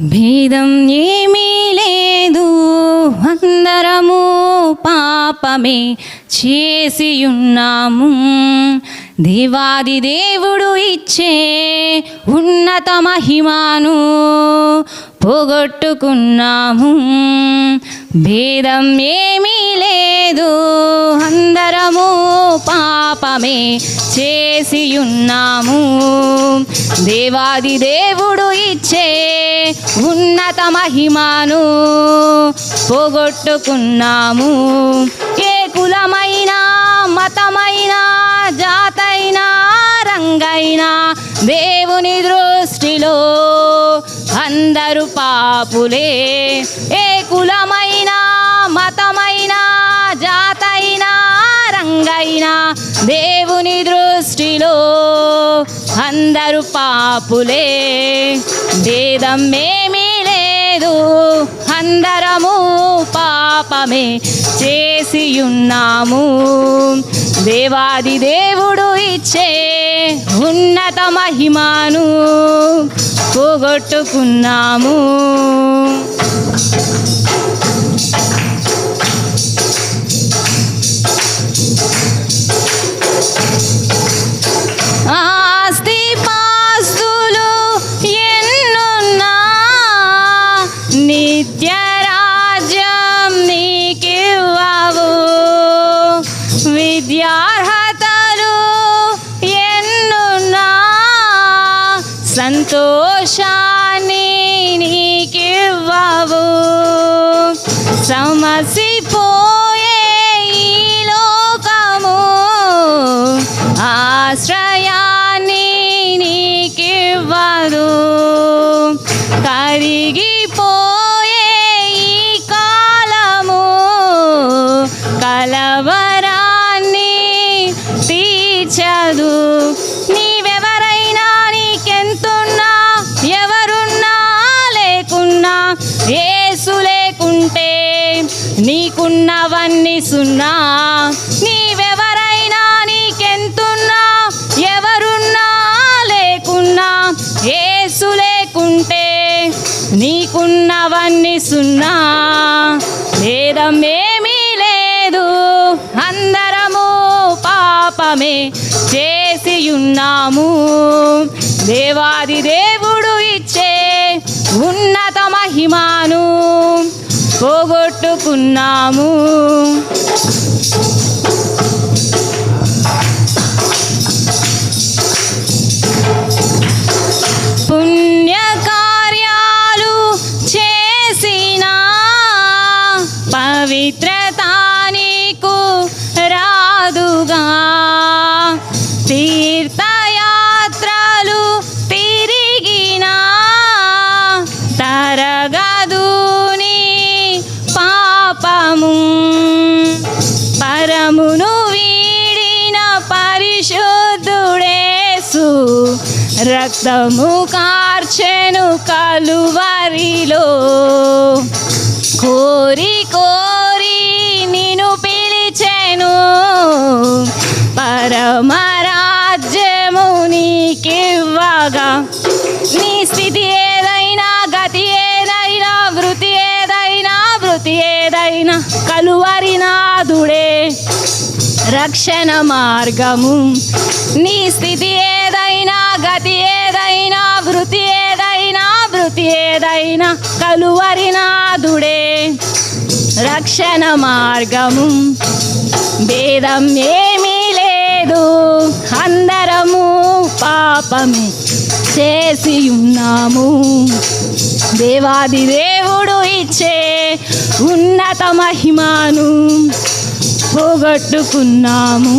భేదం ఏమీ లేదు. అందరము పాపమే చేసియున్నాము. దేవాది దేవుడు ఇచ్చే ఉన్నత మహిమాను పోగొట్టుకున్నాము. భేదం ఏమీ లేదు. అందరము పాపమే చేసియున్నాము. దేవాది దేవుడు ఇచ్చే ఉన్నత మహిమను పోగొట్టుకున్నాము. ఏ కులమైనా మతమైనా జాతైనా రంగైనా దేవుని దృష్టిలో అందరూ పాపులే. ఏ కులమైనా మతమైనా జాతైనా రంగైనా దేవుని దృష్టిలో అందరూ పాపులే. భేదం ఏమీ లేదు అందరము పాపమే చేసియున్నాము. దేవాది దేవుడు ఇచ్చే ఉన్నత మహిమాను పోగొట్టుకున్నాము. ఆస్తి పాస్తులు ఎన్నున్నా నిత్య సంతోషాన్ని నీకివ్వవు. సమసిపోయే ఈ లోకము ఆశ్రయాన్ని నీకివ్వదు. కరిగి నీకున్నవన్నీ సున్నా. నీవెవరైనా నీకెంతున్నా? ఎవరున్నా లేకున్నా? ఏసు లేకుంటే నీకున్నవన్నీ సున్నా. భేదం ఏమీ లేదు. అందరము పాపమే చేసియున్నాము. దేవాది దేవుడు ఇచ్చే ఉన్నత మహిమాను పోగొట్టుకున్నాము పుణ్యకార్యాలు చేసిన పవిత్రత నీకు రాదుగా. తీర్థ రక్తము కార్చెను కలువరిలో. కోరి కోరి నిన్ను పిలిచెను. పరమరాజ్యము నీకివ్వగా. నీ స్థితి ఏదైనా గతి ఏదైనా వృత్తి ఏదైనా వృత్తి ఏదైనా కలువరినాథుడే రక్షణ మార్గము. నీ స్థితి ఏదైనా గతి ఏదైనా వృత్తి ఏదైనా వృత్తి ఏదైనా కలువరినాథుడే రక్షణ మార్గము భేదం ఏమీ లేదు. అందరము పాపమే చేసి ఉన్నాము దేవాది దేవుడు ఇచ్చే ఉన్నత మహిమాను పోగొట్టుకున్నాము.